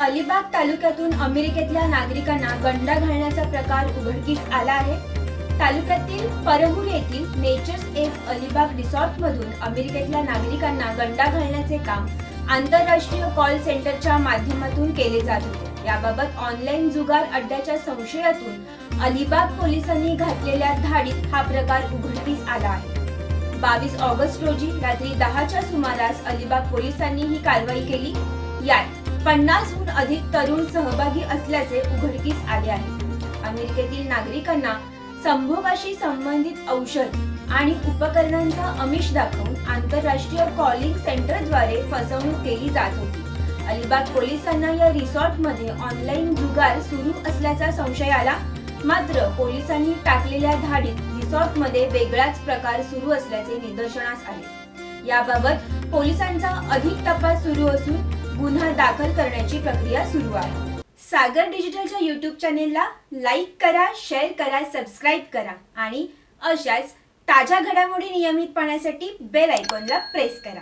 अलिबाग तालुक्यातून अमेरिकेतल्या नागरिकांना गंडा घालण्याचा प्रकार उघडकीस आला आहे. तालुक्यातील परहूर येथील नेचर्स एफ अलिबाग रिसॉर्ट मधून अमेरिकेतल्या नागरिकांना गंडा घालण्याचे काम आंतरराष्ट्रीय कॉल सेंटरच्या माध्यमातून केले जात होते. याबाबत ऑनलाईन जुगार अड्ड्याच्या संशयातून अलिबाग पोलिसांनी घातलेल्या धाडीत हा प्रकार उघडकीस आला आहे. बावीस ऑगस्ट रोजी रात्री दहाच्या सुमारास अलिबाग पोलिसांनी ही कारवाई केली. यात पन्नास पन्नासहून अधिक तरुण सहभागी असल्याचे उघडकीस आले आहे. अमेरिकेतील नागरिकांना संभोगाशी संबंधित औषध आणि उपकरणांचा अमिष दाखवून आंतरराष्ट्रीय कॉलिंग सेंटरद्वारे फसवणूक केली जात होती. अलिबाग पोलिसांना या रिसॉर्टमध्ये ऑनलाईन जुगार सुरू असल्याचा संशय आला. मात्र पोलिसांनी टाकलेल्या धाडीत रिसॉर्टमध्ये वेगळाच प्रकार सुरू असल्याचे निदर्शनास आले. याबाबत पोलिसांचा अधिक तपास सुरू असून गुन्हा दाखल करण्याची प्रक्रिया सुरू आहे. सागर डिजिटलच्या यूट्यूब चॅनेलला लाईक करा शेअर करा सबस्क्राईब करा आणि अशाच ताज्या घडामोडी नियमित पाहण्यासाठी बेल आयकॉनला प्रेस करा.